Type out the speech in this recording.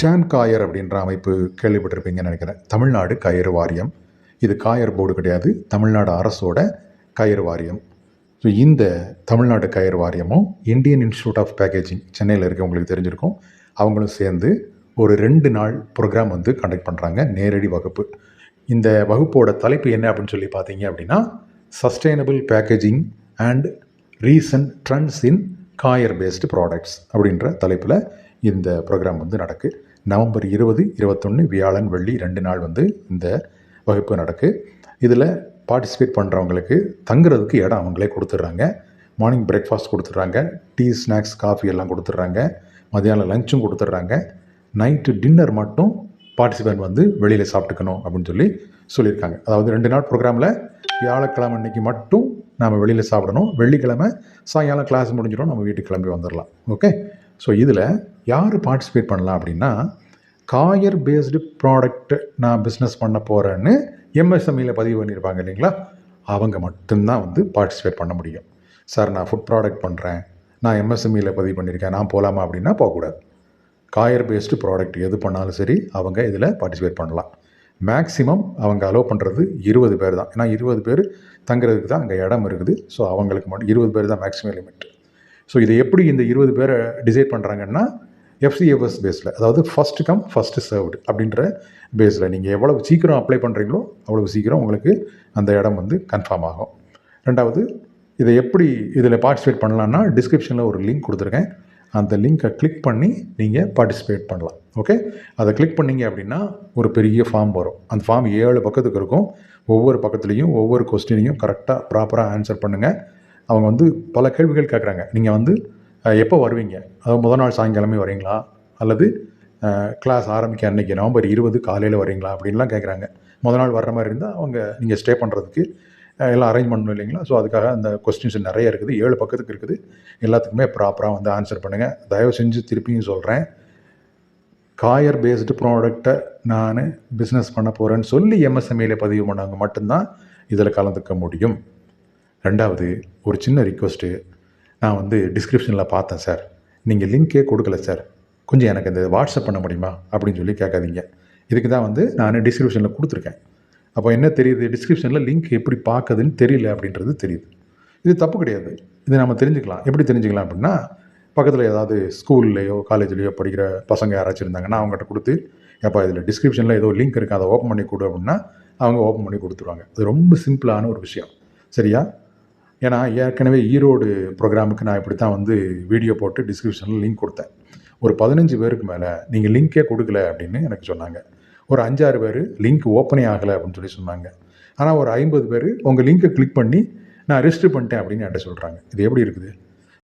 Tan coir அப்படின்ற அமைப்பு கேள்விப்பட்டிருப்பீங்கன்னு நினைக்கிறேன். தமிழ்நாடு கயிறு வாரியம். இது காயர் போர்டு கிடையாது. தமிழ்நாடு அரசோட கயிறு வாரியம். ஸோ இந்த தமிழ்நாடு கயிறு வாரியமும் இந்தியன் இன்ஸ்டியூட் ஆஃப் பேக்கேஜிங் சென்னையில் இருக்க உங்களுக்கு தெரிஞ்சிருக்கும். அவங்களும் சேர்ந்து ஒரு ரெண்டு நாள் ப்ரோக்ராம் வந்து கண்டக்ட் பண்ணுறாங்க நேரடி வகுப்பு. இந்த வகுப்போட தலைப்பு என்ன அப்படின்னு சொல்லி பார்த்தீங்க அப்படின்னா sustainable packaging and recent trends in coir based products அப்படின்ற தலைப்பில் இந்த ப்ரோக்ராம் வந்து நடக்கு. நவம்பர் இருபது இருபத்தொன்று வியாழன் வெள்ளி ரெண்டு நாள் வந்து இந்த வகுப்பு நடக்கு. இதில் பார்ட்டிசிபேட் பண்ணுறவங்களுக்கு தங்குறதுக்கு இடம் அவங்களே கொடுத்துட்றாங்க. மார்னிங் பிரேக்ஃபாஸ்ட் கொடுத்துட்றாங்க. டீ ஸ்நாக்ஸ் காஃபி எல்லாம் கொடுத்துட்றாங்க. மதியானம் லஞ்சும் கொடுத்துட்றாங்க. நைட்டு டின்னர் மட்டும் பார்ட்டிசிபெண்ட் வந்து வெளியில் சாப்பிட்டுக்கணும் அப்படின்னு சொல்லி சொல்லியிருக்காங்க. அதாவது ரெண்டு நாள் ப்ரோக்ராமில் வியாழக்கிழமை அன்னைக்கு மட்டும் நாம் வெளியில் சாப்பிடணும். வெள்ளிக்கிழமை சாயங்காலம் கிளாஸ் முடிஞ்சிடும் நம்ம வீட்டுக்கு கிளம்பி வந்துடலாம். ஓகே ஸோ இதில் யார் பார்ட்டிசிபேட் பண்ணலாம் அப்படின்னா காயர் பேஸ்டு ப்ராடக்ட் நான் பிஸ்னஸ் பண்ண போகிறேன்னு எம்எஸ்எம்இயில் பதிவு பண்ணியிருப்பாங்க இல்லைங்களா? அவங்க மட்டும்தான் வந்து பார்ட்டிசிபேட் பண்ண முடியும். சார் நான் ஃபுட் ப்ராடக்ட் பண்ணுறேன் நான் எம்எஸ்எம்இயில் பதிவு பண்ணியிருக்கேன் நான் போகலாமா அப்படின்னா போகக்கூடாது. காயர் பேஸ்டு ப்ராடக்ட் எது பண்ணாலும் சரி அவங்க இதில் பார்ட்டிசிபேட் பண்ணலாம். மேக்ஸிமம் அவங்க அலோவ் பண்ணுறது இருபது பேர் தான். ஏன்னா இருபது பேர் தங்குறதுக்கு தான் அங்கே இடம் இருக்குது. ஸோ அவங்களுக்கு மட்டும் இருபது பேர் தான் மேக்ஸிமம் லிமிட் ஸோ இதை எப்படி இந்த இருபது பேரை டிசைட் பண்ணுறாங்கன்னா எஃப்சிஎஃப்எஸ் பேஸில் அதாவது ஃபஸ்ட்டு கம் ஃபஸ்ட்டு சர்வ்டு அப்படின்ற பேஸில் நீங்கள் எவ்வளவு சீக்கிரம் அப்ளை பண்ணுறீங்களோ அவ்வளவு சீக்கிரம் உங்களுக்கு அந்த இடம் வந்து கன்ஃபார்ம் ஆகும். ரெண்டாவது இதை எப்படி இதில் பார்ட்டிசிபேட் பண்ணலான்னா டிஸ்கிரிப்ஷனில் ஒரு லிங்க் கொடுத்துருக்கேன். அந்த லிங்க்கை கிளிக் பண்ணி நீங்கள் பார்ட்டிசிபேட் பண்ணலாம். ஓகே அதை கிளிக் பண்ணீங்க அப்படின்னா ஒரு பெரிய ஃபார்ம் வரும். அந்த ஃபார்ம் ஏழு பக்கத்துக்கு இருக்கும். ஒவ்வொரு பக்கத்துலேயும் ஒவ்வொரு கொஸ்டினையும் கரெக்டாக ப்ராப்பராக ஆன்சர் பண்ணுங்கள் அவங்க வந்து பல கேள்விகள் கேட்குறாங்க. நீங்கள் வந்து எப்போ வருவீங்க? அதாவது முதல் நாள் சாயங்காலமே வரீங்களா? அல்லது கிளாஸ் ஆரம்பிக்க அன்னைக்கு நவம்பர் இருபது காலையில் வரீங்களா? அப்படின்லாம் கேட்குறாங்க முதல் நாள் வர்ற மாதிரி இருந்தால் அவங்க நீங்கள் ஸ்டே பண்ணுறதுக்கு எல்லாம் அரேஞ்ச் பண்ணணும் இல்லைங்களா? ஸோ அதுக்காக அந்த கொஸ்டின்ஸ் நிறைய இருக்குது. ஏழு பக்கத்துக்கு இருக்குது. எல்லாத்துக்குமே ப்ராப்பராக வந்து ஆன்சர் பண்ணுங்கள் தயவு செஞ்சு திருப்பியும் சொல்கிறேன் காயர் பேஸ்டு ப்ராடக்டை நான் பிஸ்னஸ் பண்ண போகிறேன்னு சொல்லி எம்எஸ்எம்ஏல பதிவு பண்ணவங்க மட்டும்தான் இதில் கலந்துக்க முடியும். ரெண்டாவது ஒரு சின்ன ரிக்வஸ்ட்டு நான் வந்து டிஸ்கிரிப்ஷனில் பார்த்தேன் சார் நீங்கள் லிங்க்கே கொடுக்கல சார் கொஞ்சம் எனக்கு இந்த வாட்ஸ்அப் பண்ண முடியுமா? அப்படின்னு சொல்லி கேட்காதீங்க. இதுக்கு தான் வந்து நான் டிஸ்கிரிப்ஷனில் கொடுத்துருக்கேன். அப்போ என்ன தெரியுது? டிஸ்கிரிப்ஷனில் லிங்க் எப்படி பார்க்குதுன்னு தெரியல அப்படின்றது தெரியுது. இது தப்பு கிடையாது. இது நம்ம தெரிஞ்சுக்கலாம். எப்படி தெரிஞ்சுக்கலாம் அப்படின்னா பக்கத்தில் ஏதாவது ஸ்கூல்லையோ காலேஜ்லேயோ படிக்கிற பசங்க யாராச்சும் இருந்தாங்கன்னா அவங்ககிட்ட கொடுத்து எப்போ இதில் டிஸ்கிரிப்ஷனில் ஏதோ லிங்க் இருக்குது அதை ஓப்பன் பண்ணி கொடு அப்படின்னா அவங்க ஓப்பன் பண்ணி கொடுத்துருவாங்க. அது ரொம்ப சிம்பிளான ஒரு விஷயம். சரியா? ஏன்னா ஏற்கனவே ஈரோடு ப்ரோக்ராமுக்கு நான் இப்படி தான் வந்து வீடியோ போட்டு டிஸ்கிரிப்ஷனில் லிங்க் கொடுத்தேன். ஒரு பதினஞ்சு பேருக்கு மேலே நீங்கள் லிங்க்கே கொடுக்கல அப்படின்னு எனக்கு சொன்னாங்க. ஒரு அஞ்சாறு பேர் லிங்க் ஓப்பனே ஆகலை அப்படின்னு சொல்லி சொன்னாங்க. ஆனால் ஒரு ஐம்பது பேர் உங்கள் லிங்க்கை கிளிக் பண்ணி நான் ரெஜிஸ்டர் பண்ணிட்டேன் அப்படின்னு என்கிட்ட சொல்கிறாங்க இது எப்படி இருக்குது?